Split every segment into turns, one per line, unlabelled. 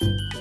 you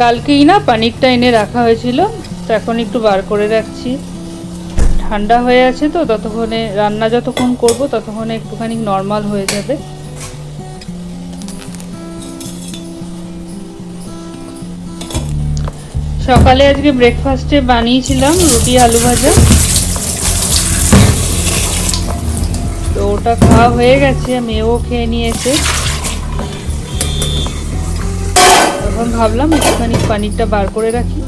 কালকেই না পানিরটা এনে রাখা হয়েছিল, তো এখন একটু বার করে রাখছি। ঠান্ডা হয়ে আছে তো, ততক্ষণে রান্না যতক্ষণ করব ততক্ষণে একটুখানি নর্মাল হয়ে যাবে। সকালে আজকে ব্রেকফাস্টে বানিয়েছিলাম রুটি, আলু ভাজা। তো ওটা খাওয়া হয়ে গেছে, মেয়েও খেয়ে নিয়েছে। এখন ভাবলাম একটুখানি পানিরটা বার করে রাখি।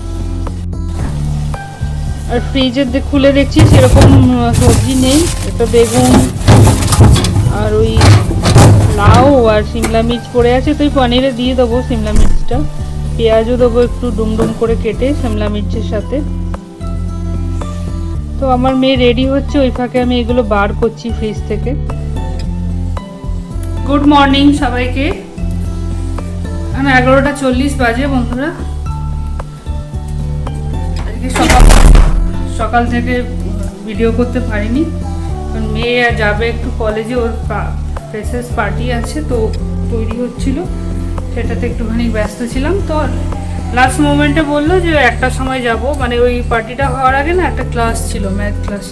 আর ফ্রিজের দিয়ে খুলে দেখছি সেরকম সবজি নেই। একটা বেগুন আর ওই লাউ আর সিমলা মির্চ পড়ে আছে, তো ওই পনিরে দিয়ে দেবো সিমলা মির্চটা। পেঁয়াজও দেবো একটু ডুম ডুম করে কেটে সিমলা মির্চের সাথে। তো আমার মেয়ে রেডি হচ্ছে, ওই ফাঁকে আমি এগুলো বার করছি ফ্রিজ থেকে। গুড মর্নিং সবাইকে। এখন এগারোটা চল্লিশ বাজে বন্ধুরা। আজকে সকাল সকাল থেকে ভিডিও করতে পারিনি। কারণ মেয়ে যাবে একটু কলেজে ওর ফ্রেশার্স পার্টি আছে তো তৈরি হচ্ছিল। সেটাতে একটুখানি ব্যস্ত ছিলাম। তো লাস্ট মোমেন্টে বলল যে একটা সময় যাব। মানে ওই পার্টিটা হওয়ার আগে না একটা ক্লাস ছিল ম্যাথ ক্লাস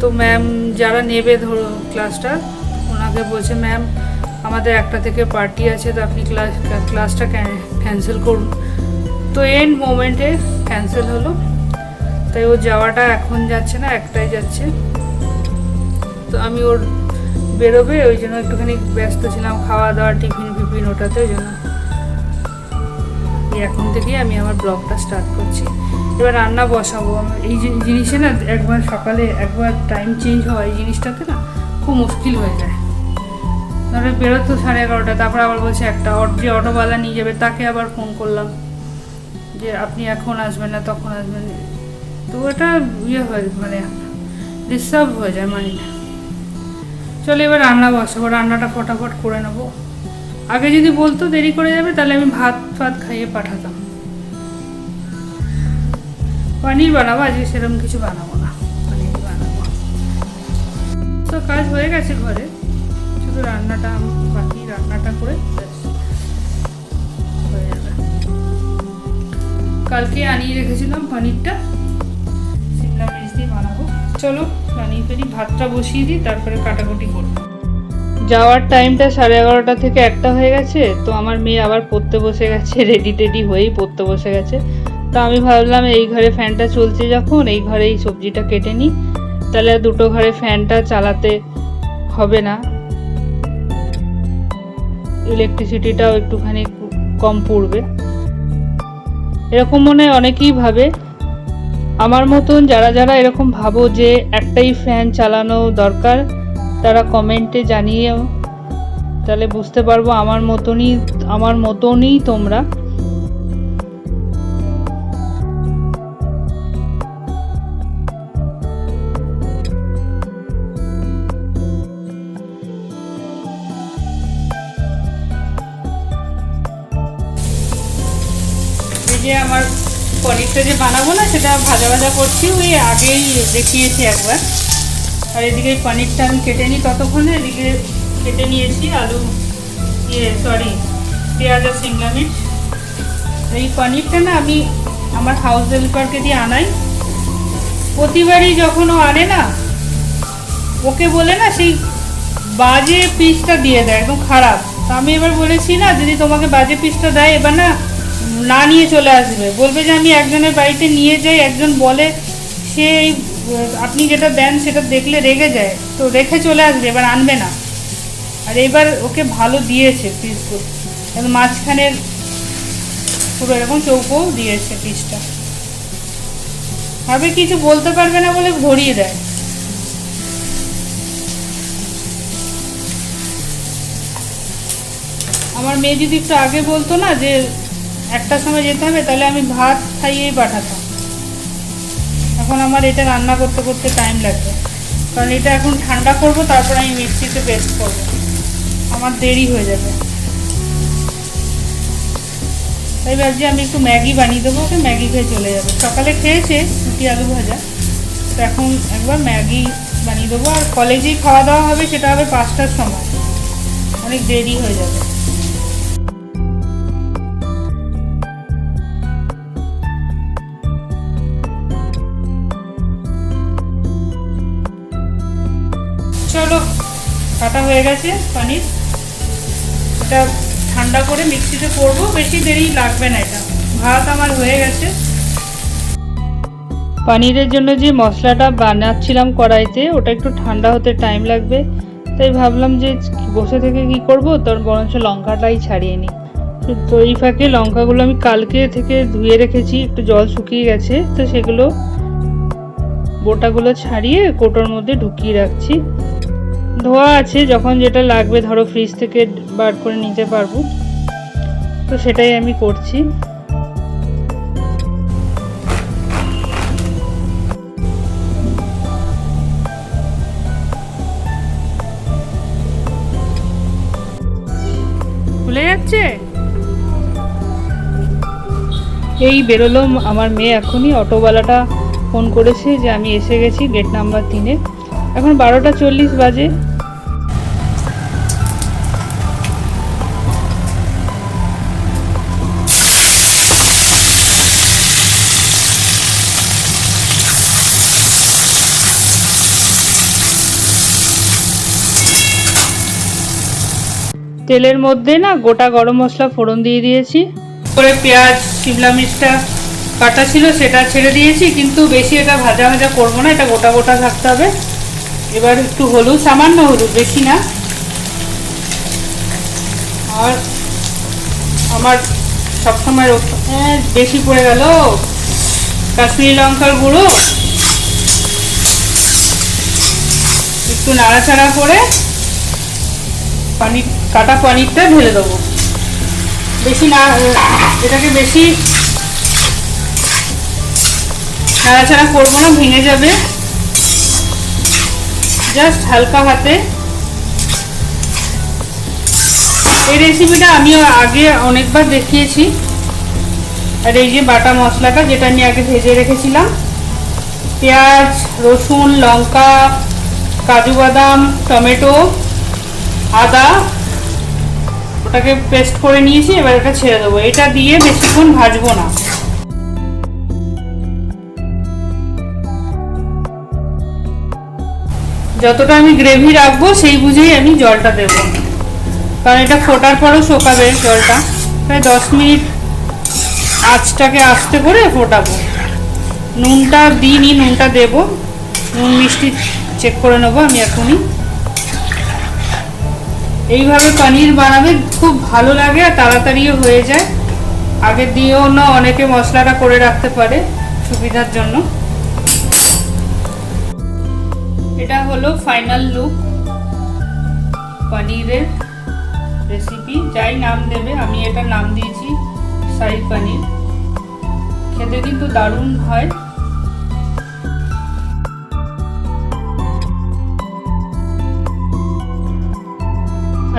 তো ম্যাম যারা নেবে ধরো ক্লাসটা ওনাকে বলছে ম্যাম আমাদের একটা থেকে পার্টি আছে তো আপনি ক্লাস ক্লাসটা ক্যান্সেল করুন। তো এন্ড মোমেন্টে ক্যান্সেল হলো। তাই ও যাওয়াটা এখন যাচ্ছে না, একটাই যাচ্ছে। তো আমি ওর বেরোবে, ওই জন্য একটুখানি ব্যস্ত ছিলাম খাওয়া দাওয়া টিফিন, ফিফিন ওটাতে, ওই জন্য। এখন থেকেই আমি আমার ব্লগটা স্টার্ট করছি। এবার রান্না বসাবো। এই জিনিসে না একবার সকালে একবার টাইম চেঞ্জ হওয়া, এই জিনিসটাতে না খুব মুশকিল হয়ে যায়। ধরো বেরোতো সাড়ে এগারোটা, তারপর আবার বলছে একটা। যে অটোওয়ালা নিয়ে যাবে, তাকে আবার ফোন করলাম যে, আপনি এখন আসবেন না, তখন আসবেন তো ওটা ইয়ে হয়ে মানে ডিস্টার্ব হয়ে যায় মাইন্ড চলো এবার রান্না বসাবো, রান্নাটা ফটাফট করে নেব। আগে যদি বলতো দেরি করে যাবে, তাহলে আমি ভাত ফাত খাইয়ে পাঠাতাম। পনির বানাবো, আজকে সেরকম কিছু বানাবো না, পনির বানাবো। তো কাজ হয়ে গেছে ঘরে। শুধু রান্নাটা আমি বাকি রান্নাটা করে কালকে আনিয়ে রেখেছিলাম পনিরটা। সিমলা মির্চ দিয়ে বানাবো। চলো, বানিয়ে ফেলি, ভাতটা বসিয়ে দিই, তারপরে কাটাকুটি করব। যাওয়ার টাইমটা সাড়ে এগারোটা থেকে একটা হয়ে গেছে, তো আমার মেয়ে আবার পড়তে বসে গেছে রেডি টেডি হয়েই পড়তে বসে গেছে। তো আমি ভাবলাম, এই ঘরে ফ্যানটা চলছে যখন, এই ঘরে এই সবজিটা কেটে নিই। তাহলে দুটো ঘরে ফ্যানটা চালাতে হবে না। ইলেকট্রিসিটিটাও একটুখানি কম পড়বে। এরকম মনে হয় অনেকেই ভাবে। আমার মতন যারা যারা এরকম ভাবো যে একটাই ফ্যান চালানো দরকার, তারা কমেন্টে জানিয়েও, তাহলে বুঝতে পারব আমার মতনই আমার মতনই তোমরা। পনিরটা যে বানাবো না, সেটা ভাজা ভাজা করছি, ওই আগেই দেখিয়েছি একবার। আর এদিকে পনিরটা আমি কেটে নিই ততক্ষণে, এদিকে কেটে নিয়েছি আলু ইয়ে সরি পেঁয়াজ আর সিমলা মির্চ। এই পনিরটা না, আমি আমার হাউস হেল্পারকে দিয়ে আনাই। প্রতিবারই যখন ও আনে না, ওকে বলে না সেই বাজে পিসটা দিয়ে দেয়, একদম খারাপ। তো আমি এবার বলেছি না যদি তোমাকে বাজে পিসটা দেয়, এবার না না নিয়ে চলে আসবে। বলবে যে আমি একজনের বাড়িতে নিয়ে যাই, একজন বলে, সে আপনি যেটা দেন সেটা দেখলে রেগে যায়। তো রেখে চলে আসবে, এবার আনবে না। আর এবার ওকে ভালো দিয়েছে পিসগুলো একদম মাঝখানের পুরো এরকম চৌকো দিয়েছে পিসটা। ভাবে কিছু বলতে পারবে না বলে ধরিয়ে দেয়। আমার মেয়ে যদি একটু আগে বলতো না যে একটার সময় যেতে হবে, তাহলে আমি ভাত খাইয়েই পাঠাতাম। এখন আমার এটা রান্না করতে করতে টাইম লাগবে। কারণ এটা এখন ঠান্ডা করব, তারপর আমি মিক্সিতে পেস্ট করব। আমার দেরি হয়ে যাবে। তাই ভাবছি আমি একটু ম্যাগি বানিয়ে দেবো, ওকে ম্যাগি খেয়ে চলে যাবে। সকালে খেয়েছে, রুটি, আলু ভাজা। তো এখন একবার ম্যাগি বানিয়ে দেবো। আর কলেজেই খাওয়া দাওয়া হবে, সেটা হবে পাঁচটার সময়। অনেক দেরি হয়ে যাবে। কাটা হয়ে গেছে পানির। এটা ঠান্ডা করে মিক্সিতে করব, বেশি দেরি লাগবে না এটা। ভাত আমার হয়ে গেছে। পানিরের জন্য যে মশলাটা বানাচ্ছিলাম কড়াইতে, ওটা একটু ঠান্ডা হতে টাইম লাগবে। তাই ভাবলাম যে বসে থেকে কি করব? তোর বরঞ্চ লঙ্কাটাই ছাড়িয়ে নিই। তো এই ফাঁকে লঙ্কাগুলো আমি কালকে থেকে ধুয়ে রেখেছি, একটু জল শুকিয়ে গেছে, তো সেগুলো বোটাগুলো ছাড়িয়ে কোটোর মধ্যে ঢুকিয়ে রাখছি। ধোয়া আছে, যখন যেটা লাগবে ধরো ফ্রিজ থেকে বার করে নিতে পারব। তো সেটাই আমি করছি। খুলে যাচ্ছে? এই বেরোলো আমার মেয়ে এখনই। অটোওয়ালাটা ফোন করেছে যে আমি এসে গেছি গেট নাম্বার তিনে। এখন বারোটা চল্লিশ বাজে। তেলের মধ্যে না গোটা গরম মশলা ফোড়ন দিয়ে দিয়েছি। করে পেঁয়াজ শিমলা মির্চটা কাটা ছিল সেটা ছেড়ে দিয়েছি কিন্তু বেশি এটা ভাজা ভাজা করব না এটা গোটা গোটা থাকতে হবে। এবার একটু হলুদ সামান্য হলুদ বেশি না। আর আমার সবসময় হ্যাঁ, বেশি পড়ে গেল। কাশ্মীরি লঙ্কার গুঁড়ো। একটু নাড়াচাড়া করে পানির, কাটা পানিরটা ঢেলে দেবো। বেশি না, এটাকে বেশি নাড়াচাড়া করব না, ভেঙে যাবে। জাস্ট হালকা হাতে। এই রেসিপিটা আমি আগে অনেকবার দেখিয়েছি। আর এই যে বাটা মশলাটা, যেটা আমি আগে ভেজে রেখেছিলাম। পেঁয়াজ, রসুন, লঙ্কা, কাজু বাদাম, টমেটো আদা, ওটাকে পেস্ট করে নিয়েছি, এবার এটা ছেড়ে দেবো। এটা দিয়ে বেশিক্ষণ ভাজবো না। যতটা আমি গ্রেভি রাখব, সেই বুঝেই আমি জলটা দেব। কারণ এটা ফোটার পরও শোকাবে জলটা। প্রায় দশ মিনিট আঁচটাকে আস্তে করে ফোটাবো। নুনটা দিইনি, নুনটা দেব। নুন মিষ্টি চেক করে নেব আমি এখনই। এইভাবে পনির বানাবে, খুব ভালো লাগে আর তাড়াতাড়িও হয়ে যায়। আগে দিয়েও না, অনেকে মশলাটা করে রাখতে পারে সুবিধার জন্য। এটা হলো ফাইনাল লুক পনিরের রেসিপি যাই নাম দেবে, আমি এটা নাম দিয়েছি শাহী পনির। খেতে কিন্তু দারুণ হয়।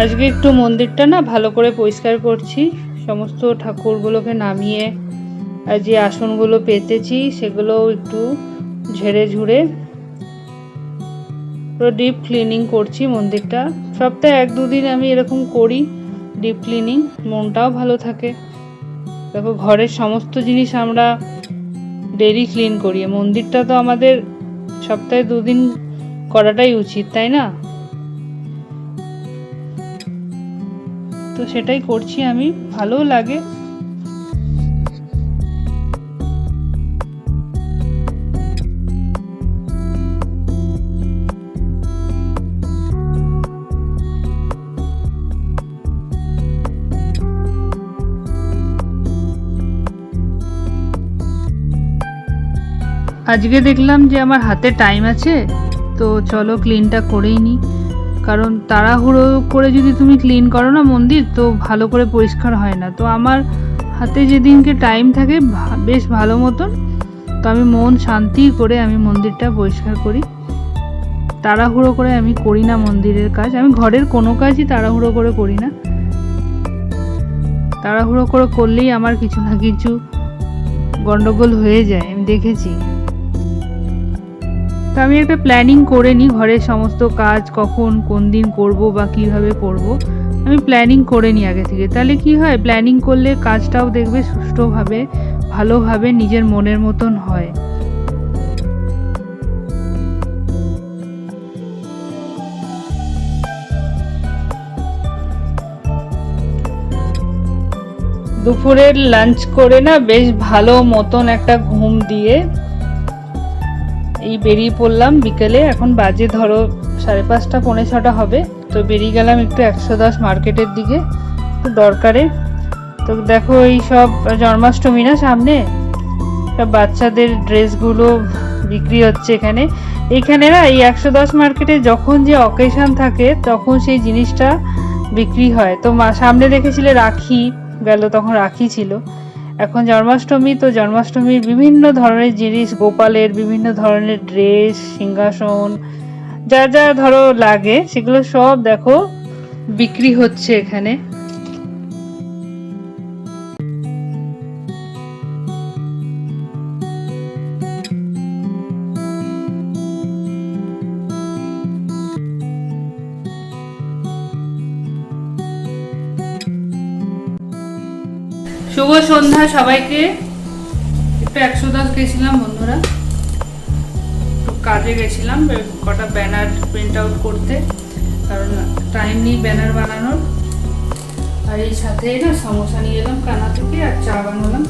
আজকে একটু মন্দিরটা না ভালো করে পরিষ্কার করছি। সমস্ত ঠাকুরগুলোকে নামিয়ে, আর যে আসনগুলো পেতেছি সেগুলো একটু ঝেড়ে ঝুড়ে পুরো ডিপ ক্লিনিং করছি মন্দিরটা। সপ্তাহে এক দুদিন আমি এরকম করি ডিপ ক্লিনিং মনটাও ভালো থাকে। দেখো ঘরের সমস্ত জিনিস আমরা ডেলি ক্লিন করি। মন্দিরটা তো আমাদের সপ্তাহে দুদিন করাটাই উচিত, তাই না? তো সেটাই করছি আমি, ভালোও লাগে। আজকে দেখলাম যে আমার হাতে টাইম আছে, তো চলো ক্লিনটা করেই নিই। কারণ তাড়াহুড়ো করে যদি তুমি ক্লিন করো না মন্দির, তো ভালো করে পরিষ্কার হয় না। তো আমার হাতে যেদিনকে টাইম থাকে বেশ ভালো মতন, তো আমি মন শান্তি করে আমি মন্দিরটা পরিষ্কার করি। তাড়াহুড়ো করে আমি করি না মন্দিরের কাজ। আমি ঘরের কোনো কাজই তাড়াহুড়ো করে করি না। তাড়াহুড়ো করে করলেই আমার কিছু না কিছু গন্ডগোল হয়ে যায়, আমি দেখেছি। তো আমি একটা প্ল্যানিং করে নিই ঘরের সমস্ত কাজ কখন, কোন দিন করব বা কীভাবে করব। আমি প্ল্যানিং করে নিই আগে থেকে। তাহলে কি হয় প্ল্যানিং করলে কাজটাও দেখবে সুষ্ঠুভাবে, ভালোভাবে নিজের মনের মতন হয়। দুপুরের লাঞ্চ করে না, বেশ ভালো মতন একটা ঘুম দিয়ে এই বেরিয়ে পড়লাম বিকেলে। এখন বাজে ধরো সাড়ে পাঁচটা, পৌনে ছটা হবে। তো বেরিয়ে গেলাম একটু একশো দশ মার্কেটের দিকে। একটু দরকারে। তো দেখো এই সব জন্মাষ্টমী না সামনে? সব বাচ্চাদের ড্রেসগুলো বিক্রি হচ্ছে এখানে। এখানে না এই একশো দশ মার্কেটে যখন যে অকেশন থাকে, তখন সেই জিনিসটা বিক্রি হয়। তো সামনে দেখেছিলে রাখি? গেল তখন রাখি ছিল। এখন জন্মাষ্টমী, তো জন্মাষ্টমীর বিভিন্ন ধরনের জিনিস, গোপালের বিভিন্ন ধরনের ড্রেস, সিংহাসন, যা যা ধরো লাগে, সেগুলো সব দেখো বিক্রি হচ্ছে এখানে। সন্ধ্যা সবাইকে। একটু একশো দশ গেছিলাম বন্ধুরা। কাজে গেছিলাম কটা ব্যানার প্রিন্ট আউট করতে। কারণ টাইম নেই ব্যানার বানানোর। আর এই সাথে না সমোসা নিয়ে এলাম কানা থেকে আর চা বানালাম।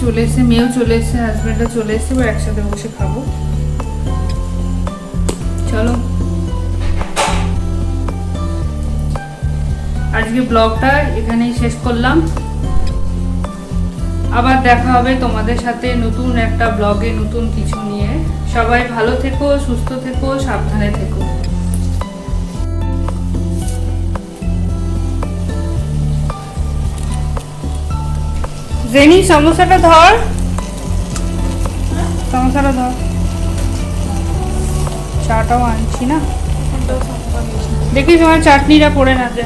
চলে এসে, মেয়েও চলে এসে হাজব্যান্ডও চলে এসে, এবার একসাথে বসে খাব। চলো। আজকে ব্লগটা এখানেই শেষ করলাম। আবার দেখা হবে তোমাদের সাথে নতুন একটা ব্লগে নতুন কিছু নিয়ে। সবাই ভালো থেকো সুস্থ থেকো সাবধানে থেকো। জেনি সমস্যাটা ধর। সমস্যাটা ধর। চাটাও আনছি না। দেখি তোমার চাটনিটা পড়ে না যে।